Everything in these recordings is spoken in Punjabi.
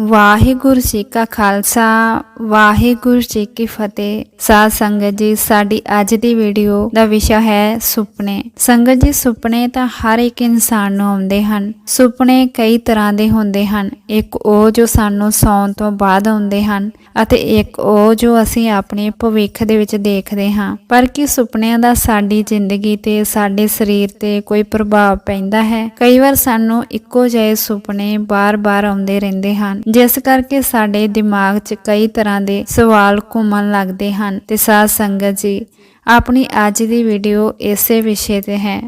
ਵਾਹਿਗੁਰੂ ਜੀ ਕਾ ਖਾਲਸਾ, ਵਾਹਿਗੁਰੂ ਜੀ ਕੀ ਫਤਿਹ। ਸਾਧ ਸੰਗਤ ਜੀ, ਸਾਡੀ ਅੱਜ ਦੀ ਵੀਡੀਓ ਦਾ ਵਿਸ਼ਾ ਹੈ ਸੁਪਨੇ। ਸੰਗਤ ਜੀ, ਸੁਪਨੇ ਤਾਂ ਹਰ ਇੱਕ ਇਨਸਾਨ ਨੂੰ ਆਉਂਦੇ ਹਨ। ਸੁਪਨੇ ਕਈ ਤਰ੍ਹਾਂ ਦੇ ਹੁੰਦੇ ਹਨ। ਇੱਕ ਉਹ ਜੋ ਸਾਨੂੰ ਸੌਣ ਤੋਂ ਬਾਅਦ ਆਉਂਦੇ ਹਨ ਅਤੇ ਇੱਕ ਉਹ ਜੋ ਅਸੀਂ ਆਪਣੇ ਭਵਿੱਖ ਦੇ ਵਿੱਚ ਦੇਖਦੇ ਹਾਂ। ਪਰ ਕੀ ਸੁਪਨਿਆਂ ਦਾ ਸਾਡੀ ਜ਼ਿੰਦਗੀ ਤੇ, ਸਾਡੇ ਸਰੀਰ ਤੇ ਕੋਈ ਪ੍ਰਭਾਵ ਪੈਂਦਾ ਹੈ? ਕਈ ਵਾਰ ਸਾਨੂੰ ਇੱਕੋ ਜਿਹੇ ਸੁਪਨੇ ਬਾਰ-ਬਾਰ ਆਉਂਦੇ ਰਹਿੰਦੇ ਹਨ। ਜਿਸ ਕਰਕੇ ਸਾਡੇ ਦਿਮਾਗ 'ਚ ਕਈ ਤਰ੍ਹਾਂ ਦੇ ਸਵਾਲ ਘੁੰਮਣ ਲੱਗਦੇ ਹਨ। ਤੇ ਸਾਧ ਸੰਗਤ ਜੀ, ਆਪਣੀ ਅੱਜ ਦੀ ਵੀਡੀਓ ਇਸੇ ਵਿਸ਼ੇ ਤੇ ਹੈ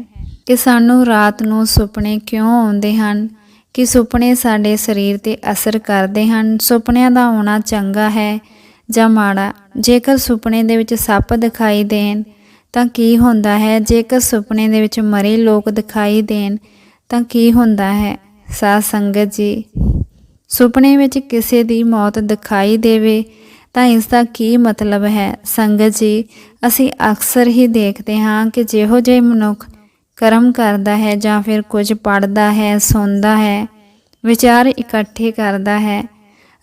ਕਿ ਸਾਨੂੰ ਰਾਤ ਨੂੰ ਸੁਪਨੇ ਕਿਉਂ ਆਉਂਦੇ ਹਨ? ਕਿ ਸੁਪਨੇ ਸਾਡੇ ਸਰੀਰ ਤੇ ਅਸਰ ਕਰਦੇ ਹਨ? ਸੁਪਨਿਆਂ ਦਾ ਆਉਣਾ ਚੰਗਾ ਹੈ ਜਾਂ ਮਾੜਾ? ਜੇਕਰ ਸੁਪਨੇ ਦੇ ਵਿੱਚ ਸੱਪ ਦਿਖਾਈ ਦੇਣ, ਤਾਂ ਕੀ ਹੁੰਦਾ ਹੈ? ਜੇਕਰ ਸੁਪਨੇ ਦੇ ਵਿੱਚ ਮਰੇ ਲੋਕ ਦਿਖਾਈ ਦੇਣ, ਤਾਂ ਕੀ ਹੁੰਦਾ ਹੈ? ਸਾਧ ਸੰਗਤ ਜੀ ਸੁਪਨੇ ਵਿੱਚ ਕਿਸੇ ਦੀ ਮੌਤ ਦਿਖਾਈ ਦੇਵੇ, ਤਾਂ ਇਸ ਦਾ ਕੀ ਮਤਲਬ ਹੈ? ਸੰਗਤ ਜੀ, ਅਸੀਂ ਅਕਸਰ ਹੀ ਦੇਖਦੇ ਹਾਂ ਕਿ ਜਿਹੋ ਜਿਹੇ ਮਨੁੱਖ ਕਰਮ ਕਰਦਾ ਹੈ ਜਾਂ ਫਿਰ ਕੁਝ ਪੜਦਾ ਹੈ, ਸੁਣਦਾ ਹੈ, ਵਿਚਾਰ ਇਕੱਠੇ ਕਰਦਾ ਹੈ,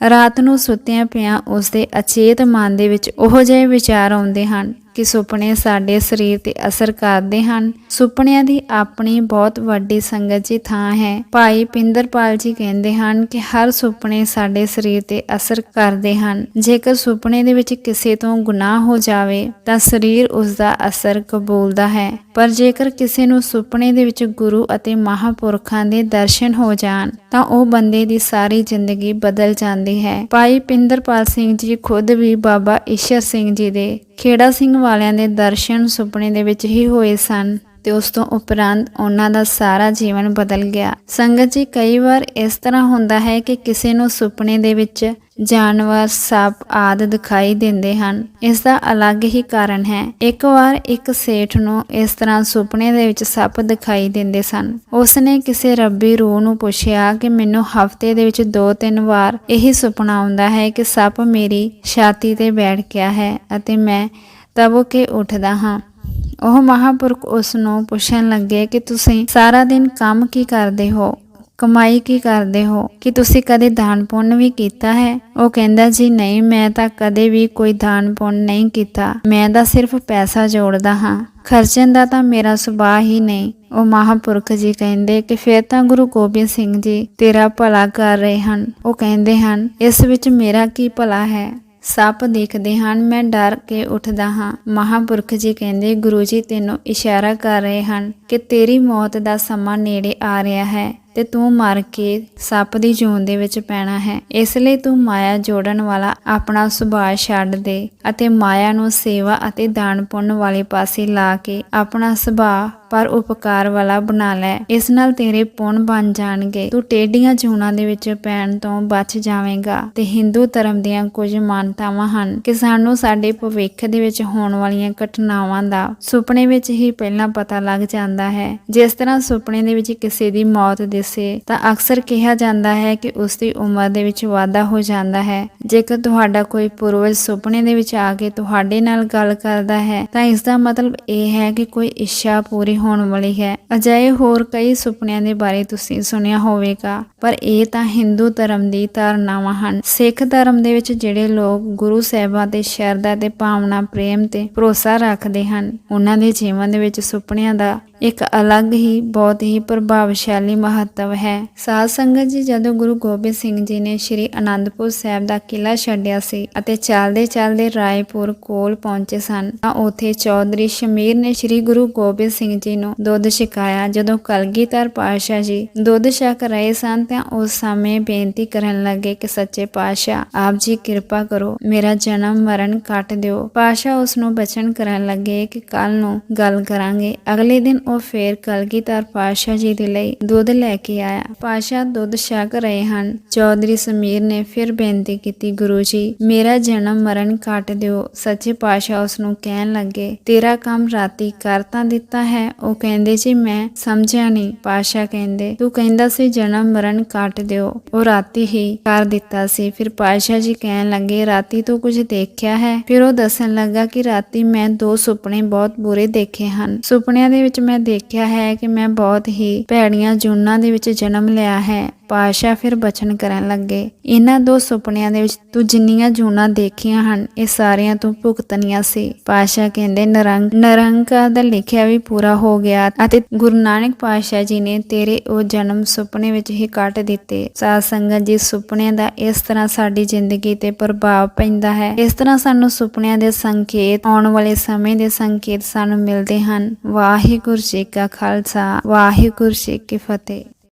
ਰਾਤ ਨੂੰ ਸੁੱਤਿਆਂ ਪਿਆ ਉਸ ਦੇ ਅਚੇਤ ਮਨ ਦੇ ਵਿੱਚ ਉਹੋ ਜਿਹੇ ਵਿਚਾਰ ਆਉਂਦੇ ਹਨ। ਕਿ ਸੁਪਨੇ ਸਾਡੇ ਸਰੀਰ ਤੇ ਅਸਰ ਕਰਦੇ ਹਨ। ਸੁਪਨਿਆਂ ਦੀ ਆਪਣੀ ਬਹੁਤ ਵੱਡੀ ਸੰਗਤ ਜੀ ਥਾਂ ਹੈ। ਭਾਈ ਪਿੰਦਰਪਾਲ ਜੀ ਕਹਿੰਦੇ ਹਨ ਕਿ ਹਰ ਸੁਪਨੇ ਸਾਡੇ ਸਰੀਰ ਤੇ ਅਸਰ ਕਰਦੇ ਹਨ। ਜੇਕਰ ਸੁਪਨੇ ਦੇ ਵਿੱਚ ਕਿਸੇ ਤੋਂ ਗੁਨਾਹ ਹੋ ਜਾਵੇ, ਤਾਂ ਸਰੀਰ ਉਸ ਦਾ ਅਸਰ ਕਬੂਲਦਾ ਹੈ। ਪਰ ਜੇਕਰ ਕਿਸੇ ਨੂੰ ਸੁਪਨੇ ਦੇ ਵਿੱਚ ਗੁਰੂ ਅਤੇ ਮਹਾਪੁਰਖਾਂ ਦੇ ਦਰਸ਼ਨ ਹੋ ਜਾਣ, ਤਾਂ ਉਹ ਬੰਦੇ ਦੀ ਸਾਰੀ ਜ਼ਿੰਦਗੀ ਬਦਲ ਜਾਂਦੀ ਹੈ। ਭਾਈ ਪਿੰਦਰਪਾਲ ਸਿੰਘ ਜੀ ਖੁਦ ਵੀ ਬਾਬਾ ਈਸ਼ਰ ਸਿੰਘ ਜੀ ਦੇ ਖੇੜਾ ਸਿੰਘ ਵਾਲਿਆਂ ਦੇ ਦਰਸ਼ਨ ਸੁਪਨੇ ਦੇ ਵਿੱਚ ਹੀ ਹੋਏ ਸਨ ਤੇ ਉਸ ਤੋਂ ਉਪਰੰਤ ਉਹਨਾਂ ਦਾ ਸਾਰਾ ਜੀਵਨ ਬਦਲ ਗਿਆ। ਸੰਗਤ ਜੀ, ਕਈ ਵਾਰ ਇਸ ਤਰ੍ਹਾਂ ਹੁੰਦਾ ਹੈ ਕਿ ਕਿਸੇ ਨੂੰ ਸੁਪਨੇ ਦੇ ਵਿੱਚ ਜਾਨਵਰ, ਸੱਪ ਆਦਿ ਦਿਖਾਈ ਦਿੰਦੇ ਹਨ। ਇਸ ਦਾ ਅਲੱਗ ਹੀ ਕਾਰਨ ਹੈ। ਇੱਕ ਵਾਰ ਇੱਕ ਸੇਠ ਨੂੰ ਇਸ ਤਰ੍ਹਾਂ ਸੁਪਨੇ ਦੇ ਵਿੱਚ ਸੱਪ ਦਿਖਾਈ ਦਿੰਦੇ ਸਨ। ਉਸ ਨੇ ਕਿਸੇ ਰੱਬੀ ਰੂਹ ਨੂੰ ਪੁੱਛਿਆ ਕਿ ਮੈਨੂੰ ਹਫ਼ਤੇ ਦੇ ਵਿੱਚ ਦੋ ਤਿੰਨ ਵਾਰ ਇਹੀ ਸੁਪਨਾ ਆਉਂਦਾ ਹੈ ਕਿ ਸੱਪ ਮੇਰੀ ਛਾਤੀ ਤੇ ਬੈਠ ਗਿਆ ਹੈ ਅਤੇ ਮੈਂ ਤਬ ਕੇ ਉੱਠਦਾ ਹਾਂ। ਉਹ ਮਹਾਪੁਰਖ ਉਸ ਨੂੰ ਪੁੱਛਣ ਲੱਗੇ ਕਿ ਤੁਸੀਂ ਸਾਰਾ ਦਿਨ ਕੰਮ ਕੀ ਕਰਦੇ ਹੋ? ਕਮਾਈ ਕੀ ਕਰਦੇ ਹੋ? ਕਿ ਤੁਸੀਂ ਕਦੇ ਦਾਨ ਪੁੰਨ ਵੀ ਕੀਤਾ ਹੈ? ਉਹ ਕਹਿੰਦਾ, ਜੀ ਨਹੀਂ, ਮੈਂ ਤਾਂ ਕਦੇ ਵੀ ਕੋਈ ਦਾਨ ਪੁੰਨ ਨਹੀਂ ਕੀਤਾ। ਮੈਂ ਤਾਂ ਸਿਰਫ ਪੈਸਾ ਜੋੜਦਾ ਹਾਂ। ਖਰਚਣ ਦਾ ਤਾਂ ਮੇਰਾ ਸੁਭਾਅ ਹੀ ਨਹੀਂ। ਉਹ ਮਹਾਪੁਰਖ ਜੀ ਕਹਿੰਦੇ ਕਿ ਫਿਰ ਤਾਂ ਗੁਰੂ ਗੋਬਿੰਦ ਸਿੰਘ ਜੀ ਤੇਰਾ ਭਲਾ ਕਰ ਰਹੇ ਹਨ। ਉਹ ਕਹਿੰਦੇ ਹਨ, ਇਸ ਵਿੱਚ ਮੇਰਾ ਕੀ ਭਲਾ ਹੈ? ਸੱਪ ਦੇਖਦੇ ਹਨ, ਮੈਂ ਡਰ ਕੇ ਉੱਠਦਾ ਹਾਂ। ਮਹਾਪੁਰਖ ਜੀ ਕਹਿੰਦੇ, ਗੁਰੂ ਜੀ, ਤੈਨੂੰ ਇਸ਼ਾਰਾ ਕਰ ਰਹੇ ਹਨ ਕਿ ਤੇਰੀ ਮੌਤ ਦਾ ਸਮਾਂ ਨੇੜੇ ਆ ਰਿਹਾ ਹੈ। ਤੇ ਤੂੰ ਮਰ ਕੇ ਸੱਪ ਦੀ ਜੂਨ ਦੇ ਵਿੱਚ ਪੈਣਾ ਹੈ। ਇਸ ਲਈ ਤੂੰ ਮਾਇਆ ਜੋੜਨ ਵਾਲਾ ਆਪਣਾ ਸੁਭਾਅ ਛੱਡ ਦੇ ਅਤੇ ਮਾਇਆ ਨੂੰ ਸੇਵਾ ਅਤੇ ਦਾਨ ਪੁੰਨ ਵਾਲੇ ਪਾਸੇ ਲਾ ਕੇ ਆਪਣਾ ਸੁਭਾਅ ਪਰ ਉਪਕਾਰ ਵਾਲਾ ਬਣਾ ਲੈ। ਇਸ ਨਾਲ ਤੇਰੇ ਪੁੰਨ ਬਣ ਜਾਣਗੇ। ਤੂੰ ਟੇਡੀਆਂ ਜੂਨਾਂ ਦੇ ਵਿੱਚ ਪੈਣ ਤੋਂ ਬਚ ਜਾਵੇਂਗਾ ਤੇ ਹਿੰਦੂ ਧਰਮ ਦੀਆਂ ਕੁਝ ਮਾਨਤਾਵਾਂ ਹਨ ਕਿ ਸਾਨੂੰ ਸਾਡੇ ਭਵਿੱਖ ਦੇ ਵਿੱਚ ਹੋਣ ਵਾਲੀਆਂ ਘਟਨਾਵਾਂ ਦਾ ਸੁਪਨੇ ਵਿੱਚ ਹੀ ਪਹਿਲਾਂ ਪਤਾ ਲੱਗ ਜਾਂਦਾ ਹੈ। ਜਿਸ ਤਰ੍ਹਾਂ ਸੁਪਨੇ ਦੇ ਵਿੱਚ ਕਿਸੇ ਦੀ ਮੌਤ ਦੇ ਦਿਸੇ ਤਾਂ ਅਕਸਰ ਕਿਹਾ ਜਾਂਦਾ ਹੈ ਕਿ ਉਸ ਦੀ ਉਮਰ ਦੇ ਵਿੱਚ ਵਾਧਾ ਹੋ ਜਾਂਦਾ ਹੈ। ਜੇਕਰ ਤੁਹਾਡਾ ਕੋਈ ਪੂਰਵਜ ਸੁਪਨੇ ਦੇ ਵਿੱਚ ਆ ਕੇ ਤੁਹਾਡੇ ਨਾਲ ਗੱਲ ਕਰਦਾ ਹੈ, ਤਾਂ ਇਸ ਦਾ ਮਤਲਬ ਇਹ ਹੈ ਕਿ ਕੋਈ ਇੱਛਾ ਪੂਰੀ ਹੋਣ ਵਾਲੀ ਹੈ। ਅਜਿਹੇ ਹੋਰ ਕਈ ਸੁਪਨਿਆਂ ਦੇ ਬਾਰੇ ਤੁਸੀਂ ਸੁਣਿਆ ਹੋਵੇਗਾ, ਪਰ ਇਹ ਤਾਂ ਹਿੰਦੂ ਧਰਮ ਦੀ ਧਾਰਨਾਵਾਂ ਹਨ। ਸਿੱਖ ਧਰਮ ਦੇ ਵਿੱਚ ਜਿਹੜੇ ਲੋਕ ਗੁਰੂ ਸਾਹਿਬਾਂ ਤੇ ਸ਼ਰਧਾ ਤੇ ਭਾਵਨਾ, ਪ੍ਰੇਮ ਤੇ ਭਰੋਸਾ ਰੱਖਦੇ ਹਨ, ਉਹਨਾਂ ਦੇ ਜੀਵਨ ਦੇ ਵਿੱਚ ਸੁਪਨਿਆਂ ਦਾ ਇੱਕ ਅਲੱਗ ਹੀ, ਬਹੁਤ ਹੀ ਪ੍ਰਭਾਵਸ਼ਾਲੀ ਮਹੱਤਵ ਹੈ। ਸਾਧ ਸੰਗਤ ਜੀ, ਜਦੋਂ ਗੁਰੂ ਗੋਬਿੰਦ ਸਿੰਘ ਜੀ ਨੇ ਸ੍ਰੀ ਅਨੰਦਪੁਰ ਸਾਹਿਬ ਦਾ ਕਿਲਾ ਛੱਡਿਆ ਸੀ ਅਤੇ ਚੱਲਦੇ ਚੱਲਦੇ ਰਾਏਪੁਰ ਕੋਲ ਪਹੁੰਚੇ ਸਨ, ਤਾਂ ਉਥੇ ਚੌਧਰੀ ਸ਼ਮੀਰ ਨੇ ਸ੍ਰੀ ਗੁਰੂ ਗੋਬਿੰਦ ਸਿੰਘ ਜੀ ਨੂੰ ਦੁੱਧ ਛਕਾਇਆ। ਜਦੋਂ ਕਲਗੀਧਰ ਪਾਤਸ਼ਾਹ ਜੀ ਦੁੱਧ ਛਕ ਰਹੇ ਸਨ, ਤਾਂ ਉਸ ਸਮੇਂ ਬੇਨਤੀ ਕਰਨ ਲੱਗੇ ਕਿ, ਸੱਚੇ ਪਾਤਸ਼ਾਹ, ਆਪ ਜੀ ਕਿਰਪਾ ਕਰੋ, ਮੇਰਾ ਜਨਮ ਮਰਨ ਕੱਟ ਦਿਓ। ਪਾਤਸ਼ਾਹ ਉਸ ਨੂੰ ਬਚਨ ਕਰਨ ਲੱਗੇ ਕਿ ਕੱਲ ਨੂੰ ਗੱਲ ਕਰਾਂਗੇ, ਅਗਲੇ ਦਿਨ ਉਹ ਫੇਰ ਕਲਗੀਧਰ ਪਾਤਸ਼ਾਹ ਜੀ ਦੇ ਲਈ ਦੁੱਧ ਲੈ ਕੇ ਆਇਆ। ਪਾਤਸ਼ਾਹ ਦੁੱਧ ਛਕ ਰਹੇ ਹਨ। ਚੌਧਰੀ ਸਮੀਰ ਨੇ ਫਿਰ ਬੇਨਤੀ ਕੀਤੀ, ਗੁਰੂ ਜੀ, ਮੇਰਾ ਜਨਮ ਮਰਨ ਕੱਟ ਦਿਓ। ਸੱਚੇ ਪਾਤਸ਼ਾਹ ਉਸ ਨੂੰ ਕਹਿਣ ਲੱਗੇ, ਤੇਰਾ ਕੰਮ ਰਾਤੀ ਕਰ ਤਾਂ ਦਿੱਤਾ ਹੈ। ਉਹ ਕਹਿੰਦੇ, ਜੀ, ਮੈਂ ਸਮਝਿਆ ਨਹੀਂ। ਪਾਤਸ਼ਾਹ ਕਹਿੰਦੇ, ਤੂੰ ਕਹਿੰਦਾ ਸੀ ਜਨਮ ਮਰਨ ਕੱਟ ਦਿਓ। ਉਹ ਰਾਤੀ ਹੀ ਕਰ ਦਿੱਤਾ ਸੀ। ਫਿਰ ਪਾਤਸ਼ਾਹ ਜੀ ਕਹਿਣ ਲੱਗੇ, ਰਾਤੀ ਤੋਂ ਕੁਝ ਦੇਖਿਆ ਹੈ? ਫਿਰ ਉਹ ਦੱਸਣ ਲੱਗਾ ਕਿ ਰਾਤੀ ਮੈਂ ਦੋ ਸੁਪਨੇ ਬਹੁਤ ਬੁਰੇ ਦੇਖੇ ਹਨ। ਸੁਪਨਿਆਂ ਦੇ ਵਿੱਚ ਮੈਂ ਦੇਖਿਆ ਹੈ ਕਿ ਮੈਂ ਬਹੁਤ ਹੀ ਭੈੜੀਆਂ ਜੂਨਾਂ ਦੇ ਵਿੱਚ ਜਨਮ ਲਿਆ ਹੈ। ਪਾਤਸ਼ਾਹ ਫਿਰ ਬਚਨ ਕਰਨ ਲੱਗੇ। ਇਹਨਾਂ ਦੋ ਸੁਪਨਿਆਂ ਦੇ ਵਿੱਚ ਤੂੰ ਜਿੰਨੀਆਂ ਜੂਨਾਂ ਦੇਖੀਆਂ ਹਨ, ਇਹ ਸਾਰਿਆਂ ਤੋਂ ਭੁਗਤਣੀਆਂ ਸੀ। ਪਾਤਸ਼ਾਹ ਕਹਿੰਦੇ, ਨਰੰਗ ਨਿਰੰਕਾਰ ਦਾ ਲਿਖਿਆ ਵੀ ਪੂਰਾ ਹੋ ਗਿਆ ਅਤੇ ਗੁਰੂ ਨਾਨਕ ਪਾਤਸ਼ਾਹ ਜੀ ਨੇ ਤੇਰੇ ਉਹ ਜਨਮ ਸੁਪਨੇ ਵਿੱਚ ਹੀ ਕੱਟ ਦਿੱਤੇ। ਸਾਧ ਸੰਗਤ ਜੀ, ਸੁਪਨਿਆਂ ਦਾ ਇਸ ਤਰ੍ਹਾਂ ਸਾਡੀ ਜ਼ਿੰਦਗੀ ਤੇ ਪ੍ਰਭਾਵ ਪੈਂਦਾ ਹੈ। ਇਸ ਤਰ੍ਹਾਂ ਸਾਨੂੰ ਸੁਪਨਿਆਂ ਦੇ ਸੰਕੇਤ, ਆਉਣ ਵਾਲੇ ਸਮੇਂ ਦੇ ਸੰਕੇਤ ਸਾਨੂੰ ਮਿਲਦੇ ਹਨ। ਵਾਹਿਗੁਰੂ ਜੀ ਕਾ ਖਾਲਸਾ, ਵਾਹਿਗੁਰੂ ਜੀ ਕੀ ਫਤਿਹ।